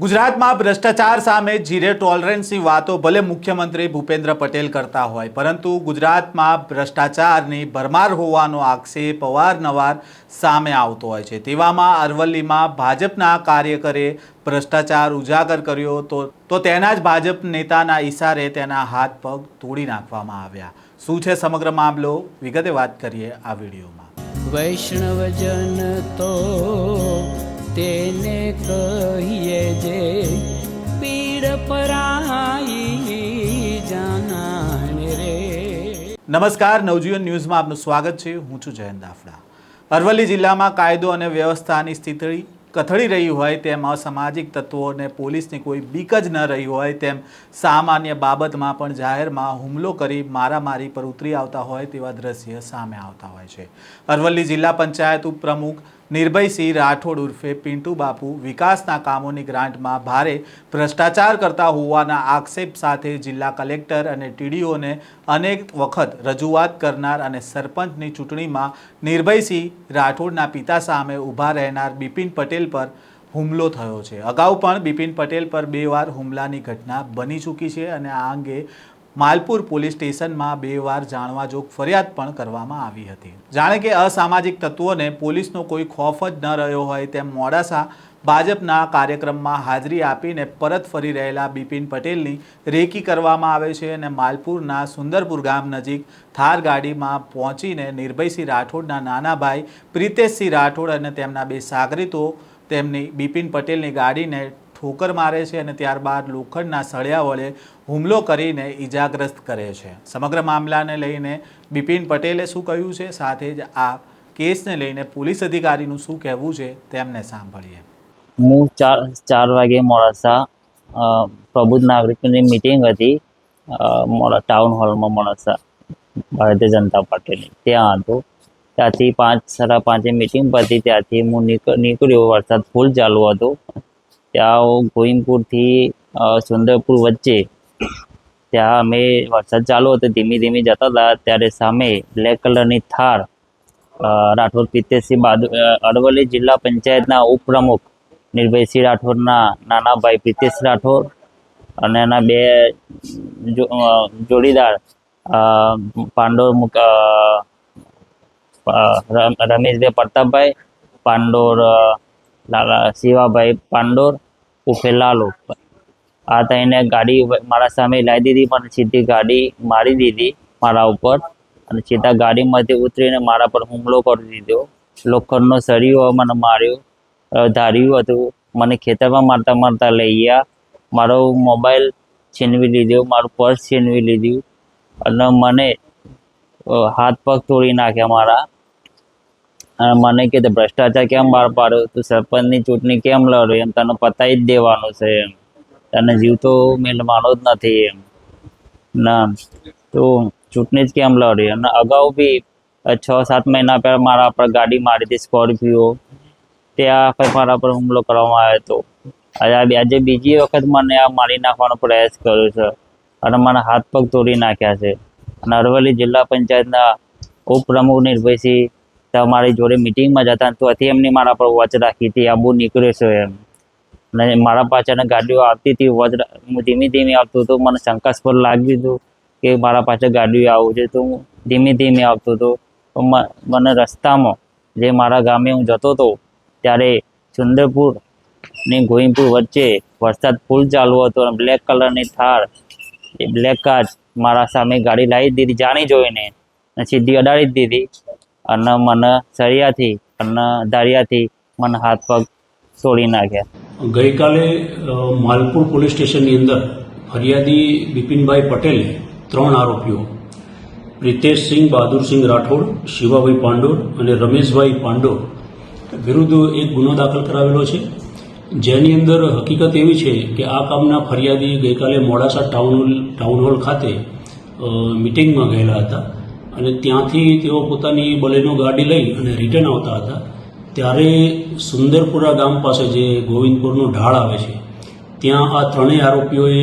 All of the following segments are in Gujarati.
ગુજરાતમાં ભ્રષ્ટાચાર સામે જીરે ટોલરન્સની વાતો ભલે મુખ્યમંત્રી ભૂપેન્દ્ર પટેલ કરતા હોય, પરંતુ ગુજરાતમાં ભ્રષ્ટાચારની ભરમાર હોવાનો આક્ષેપ અવારનવાર સામે આવતો હોય છે. તેવામાં અરવલ્લીમાં ભાજપના કાર્યકરે ભ્રષ્ટાચાર ઉજાગર કર્યો તો તો તેના જ ભાજપ નેતાના ઈશારે તેના હાથ પગ તોડી નાખવામાં આવ્યા. શું છે સમગ્ર મામલો? વિગતે વાત કરીએ આ વિડીયોમાં. વૈષ્ણવજન તેને કહીએ જે પીડ પરાઈ જાનાને રે. નમસ્કાર, નવજીવન ન્યૂઝમાં આપનું સ્વાગત છે. હું છું જયંત દાફડા. અરવલ્લી જિલ્લામાં કાયદો અને વ્યવસ્થાની સ્થિતિ કથળી રહી હોય તેમ અસામાજિક તત્વોને પોલીસની કોઈ બીક જ ન રહી હોય તેમ સામાન્ય બાબતમાં પણ જાહેરમાં હુમલો કરી મારામારી પર ઉતરી આવતા હોય તેવા દ્રશ્ય સામે આવતા હોય છે. અરવલ્લી જિલ્લા પંચાયત ઉપપ્રમુખ નિર્ભયસિંહ રાઠોડ ઉર્ફે પિન્ટુ બાપુ વિકાસના કામોની ગ્રાન્ટમાં ભારે ભ્રષ્ટાચાર કરતા હોવાના આક્ષેપ સાથે જિલ્લા કલેક્ટર અને ટીડીઓને અનેક વખત રજૂઆત કરનાર અને સરપંચની ચૂંટણીમાં નિર્ભયસિંહ રાઠોડના પિતા સામે ઊભા રહેનાર બિપિન પટેલ પર હુમલો થયો છે. અગાઉ પણ બિપિન પટેલ પર બે વાર હુમલાની ઘટના બની ચૂકી છે અને આ અંગે માલપુર પોલીસ સ્ટેશનમાં બે વાર જાણવા જોગ ફરિયાદ પણ કરવામાં આવી હતી. જાણે કે અસામાજિક તત્વોને પોલીસનો કોઈ ખોફ જ ન રહ્યો હોય તેમ મોડાસા ભાજપના કાર્યક્રમમાં હાજરી આપીને પરત ફરી રહેલા બિપિન પટેલની રેકી કરવામાં આવે છે અને માલપુરના સુંદરપુર ગામ નજીક થાર ગાડીમાં પહોંચીને નિર્ભયસિંહ રાઠોડના નાના ભાઈ પ્રિતેશસિંહ રાઠોડ અને તેમના બે સાગરીતો તેમની બિપિન પટેલની ગાડીને ઠોકર મારે છે અને ત્યારબાદ લોખંડના સળિયા વડે હુમલો કરીને ઈજાગ્રસ્ત કરે છે. સમગ્ર મામલાને લઈને બિપિન પટેલે શું કહ્યું છે? સાથે જ આ કેસને લઈને પોલીસ અધિકારીનું શું કહેવું છે તેમને સાંભળીએ. હું ચાર ચાર વાગે મોડાસા પ્રબુદ્ધ નાગરિકોની મિટિંગ હતી. મોડા ટાઉન હોલમાં મોડાસા, ભારતીય જનતા પાર્ટીની. ત્યાં હતો. ત્યાંથી પાંચ, સાડા પાંચે મિટિંગ પતી. ત્યાંથી હું નીકળ્યો. વરસાદ ફૂલ ચાલુ હતો. ત્યાં ગોવિંદપુરથી સુંદરપુર વચ્ચે. ત્યાં અમે વરસાદ ચાલુ હતો, ધીમે ધીમે જતા હતા. ત્યારે સામે બ્લેક કલરની થાર રાઠોડ પિત્તેશસિંહ બાદુ અરવલ્લી જિલ્લા પંચાયતના ઉપપ્રમુખ નિર્ભયસિંહ રાઠોડના નાનાભાઈ પ્રિતેશ રાઠોડ અને એના બે જોડીદાર રમ- રમેશભાઈ પ્રતાપભાઈ, પાંડોર લાલા શિવાભાઈ પાંડોર ઉફે લાલુ. આ થઈને ગાડી મારા સામે લાવી દીધી પણ સીધી ગાડી મારી દીધી મારા ઉપર અને સીધા ગાડીમાંથી ઉતરીને મારા પર હુમલો કરી દીધો. લોખંડનો સળિયો મને માર્યો ધાર્યું હતું. મને ખેતરમાં મારતા મારતા લઈ ગયા. મારો મોબાઈલ છીનવી લીધો, મારું પર્સ છીનવી લીધું અને મને હાથ પગ તોડી નાખ્યા મારા. અને મને કે ભ્રષ્ટાચાર કેમ બહાર પાડ્યો? તું સરપંચની ચૂંટણી કેમ લડ્યો એમ? તને પતાવી જ દેવાનું છે એમ. તને જીવતો મેળવાનો જ નથી એમ. ના. તું ચૂંટણી જ કેમ લડી અને અગાઉ બી છ, સાત મહિના પહેલાં મારા પર ગાડી મારી હતી સ્કોર્પિયો. ત્યાં કંઈ મારા પર હુમલો કરવામાં આવ્યો હતો. આજે બીજી વખત મને આ મારી નાખવાનો પ્રયાસ કર્યો છે. અને મને હાથ પગ તોડી નાખ્યા છે. અને અરવલ્લી જિલ્લા પંચાયતના ઉપપ્રમુખ નિર્ભયસિંહ તમારી જોડે મિટિંગમાં જતા તો ત્યાંથી એમની મારા પર વોચ રાખી હતી આબુ નીકળ્યો છે એમ. અને મારા પાછળ ગાડીઓ આવતી હતી, વોચ હું ધીમે ધીમે આવતો હતો, મને શંકાસ્પદ લાગ્યું હતું કે મારા પાછળ ગાડીઓ આવું છે, તો હું ધીમે ધીમે આવતો હતો. મને રસ્તામાં જે મારા ગામે હું જતો હતો, ત્યારે સુંદરપુર ને ગોવિંદપુર વચ્ચે વરસાદ ફૂલ ચાલુ હતો અને બ્લેક કલરની થાર, એ બ્લેક કાર મારા સામે ગાડી લાવી દીધી, જાણી જોઈને, અને સીધી અડાડી દીધી. અને મને સળિયાથી અને ધારિયાથી મને હાથ પગ તોડી નાખ્યા. ગઈકાલે માલપુર પોલીસ સ્ટેશનની અંદર ફરિયાદી બિપિનભાઈ પટેલે ત્રણ આરોપીઓ, પ્રિતેશસિંહ બહાદુરસિંહ રાઠોડ, શિવાભાઈ પાંડોર અને રમેશભાઈ પાંડોર વિરુદ્ધ એક ગુનો દાખલ કરાવેલો છે. જેની અંદર હકીકત એવી છે કે આ કામના ફરિયાદી ગઈકાલે મોડાસા ટાઉન ટાઉન હોલ ખાતે મિટિંગમાં ગયેલા હતા. અને ત્યાંથી તેઓ પોતાની બલેનો ગાડી લઈ અને રિટર્ન આવતા હતા. ત્યારે સુંદરપુરા ગામ પાસે જે ગોવિંદપુરનો ઢાળ આવે છે, ત્યાં આ ત્રણેય આરોપીઓએ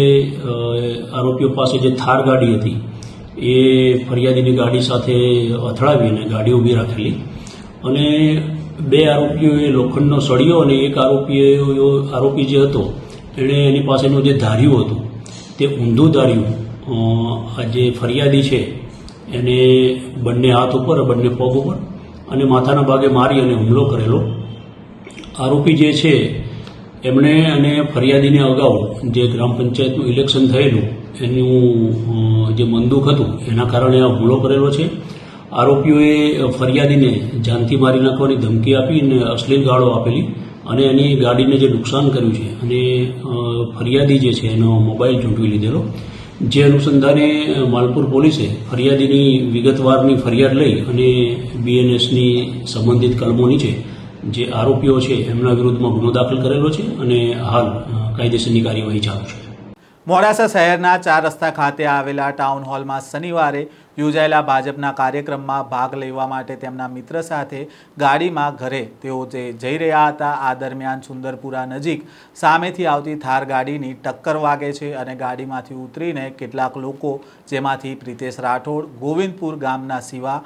આરોપીઓ પાસે જે થાર ગાડી હતી, એ ફરિયાદીની ગાડી સાથે અથડાવી અને ગાડી ઊભી રાખેલી. અને બે આરોપીઓએ લોખંડનો સળિયો અને એક આરોપીએ, આરોપી જે હતો, એણે એની પાસેનું જે ધાર્યું હતું, તે ઊંધું ધાર્યું. આ જે ફરિયાદી છે એને બંને હાથ ઉપર, બંને પગ ઉપર અને માથાના ભાગે મારી અને હુમલો કરેલો. આરોપી જે છે, એમણે અને ફરિયાદીને અગાઉ જે ગ્રામ પંચાયતનું ઇલેક્શન થયેલું, એનું જે મંદુક હતું, એના કારણે આ હુમલો કરેલો છે. આરોપીઓએ ફરિયાદીને જાનથી મારી નાખવાની ધમકી આપી અને અશ્લીલ ગાળો આપેલી અને એની ગાડીને જે નુકસાન કર્યું છે અને ફરિયાદી જે છે, એનો મોબાઈલ ઝૂંટવી લીધેલો. જે અનુસંધાને માલપુર પોલીસે ફરિયાદીની વિગતવારની ફરિયાદ લઈ અને બીએનએસની સંબંધિત કલમો નીચે જે આરોપીઓ છે, એમના વિરુદ્ધમાં ગુનો દાખલ કરેલો છે અને હાલ કાયદેસરની કાર્યવાહી ચાલુ છે. મોડાસા શહેરના ચાર રસ્તા ખાતે આવેલા ટાઉન હોલમાં શનિવારે યોજાયેલા ભાજપના કાર્યક્રમમાં ભાગ લેવા માટે તેમના મિત્ર સાથે ગાડીમાં ઘરે તેઓ જે જઈ રહ્યા હતા, આ દરમિયાન સુંદરપુરા નજીક સામેથી આવતી થાર ગાડીની ટક્કર વાગે છે અને ગાડીમાંથી ઉતરીને કેટલાક લોકો, જેમાંથી પ્રિતેશ રાઠોડ, ગોવિંદપુર ગામના શિવા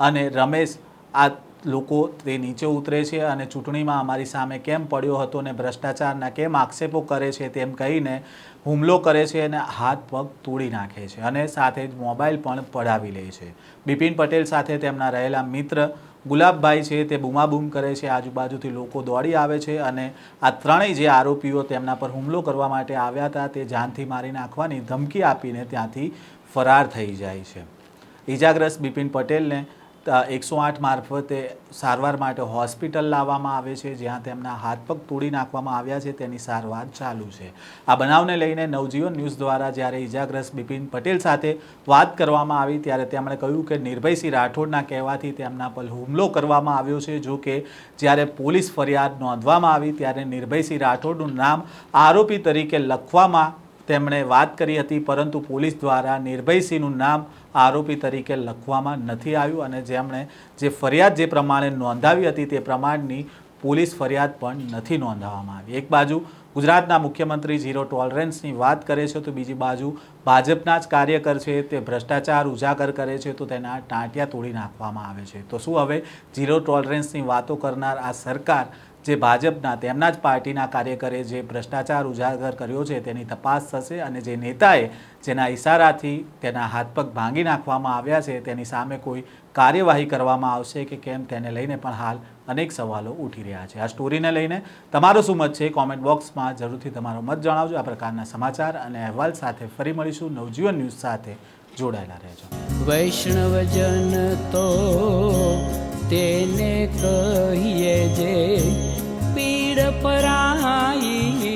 અને રમેશ આ લોકો તે નીચે ઉતરે છે અને ચૂંટણીમાં અમારી સામે કેમ પડ્યો હતો અને ભ્રષ્ટાચારના કેમ આક્ષેપો કરે છે તેમ કહીને હુમલો કરે છે અને હાથ પગ તોડી નાખે છે અને સાથે જ મોબાઈલ પણ પડાવી લે છે. બિપિન પટેલ સાથે તેમના રહેલા મિત્ર ગુલાબભાઈ છે તે બૂમાબૂમ કરે છે. આજુબાજુથી લોકો દોડી આવે છે અને આ ત્રણેય જે આરોપીઓ તેમના પર હુમલો કરવા માટે આવ્યા હતા તે જાનથી મારી નાખવાની ધમકી આપીને ત્યાંથી ફરાર થઈ જાય છે. ઈજાગ્રસ્ત બિપિન પટેલને એકસો આઠ મારફતે સારવાર માટે હોસ્પિટલ લાવવામાં આવે છે, જ્યાં તેમના હાથ પગ તોડી નાખવામાં આવ્યા છે, તેની સારવાર ચાલુ છે. આ બનાવને લઈને નવજીવન ન્યૂઝ દ્વારા જ્યારે ઈજાગ્રસ્ત બિપિન પટેલ સાથે વાત કરવામાં આવી, ત્યારે તેમણે કહ્યું કે નિર્ભયસિંહ રાઠોડના કહેવાથી તેમના પર હુમલો કરવામાં આવ્યો છે. જો કે જ્યારે પોલીસ ફરિયાદ નોંધવામાં આવી, ત્યારે નિર્ભયસિંહ રાઠોડનું નામ આરોપી તરીકે લખવામાં તેમણે વાત કરી હતી, પરંતુ પોલીસ દ્વારા નિર્ભયસિંહનું નામ આરોપી તરીકે લખવામાં નથી આવ્યું અને જેમણે જે ફરિયાદ જે પ્રમાણે નોંધાવી હતી તે પ્રમાણની પોલીસ ફરિયાદ પણ નથી નોંધાવવામાં આવી. એક બાજુ ગુજરાતના મુખ્યમંત્રી ઝીરો ટોલરન્સની વાત કરે છે, તો બીજી બાજુ ભાજપના જ કાર્યકર છે તે ભ્રષ્ટાચાર ઉજાગર કરે છે, તો તેના ટાંટિયા તોડી નાખવામાં આવે છે. તો શું હવે ઝીરો ટોલરન્સની વાતો કરનાર આ સરકાર જે ભાજપના, તેમના જ પાર્ટીના કાર્યકરે જે ભ્રષ્ટાચાર ઉજાગર કર્યો છે, તેની તપાસ થશે અને જે નેતાએ જેના ઇશારાથી તેના હાથ પગ ભાંગી નાખવામાં આવ્યા છે, તેની સામે કોઈ કાર્યવાહી કરવામાં આવશે કે કેમ, તેને લઈને પણ હાલ અનેક સવાલો ઉઠી રહ્યા છે. આ સ્ટોરીને લઈને તમારો શું મત છે? કોમેન્ટ બોક્સમાં જરૂરથી તમારો મત જણાવજો. આ પ્રકારના સમાચાર અને અહેવાલ સાથે ફરી મળીશું. નવજીવન ન્યૂઝ સાથે જોડાયેલા રહેજો. વૈષ્ણવજન તો તેને કહીએ જે પીડ પરાઈ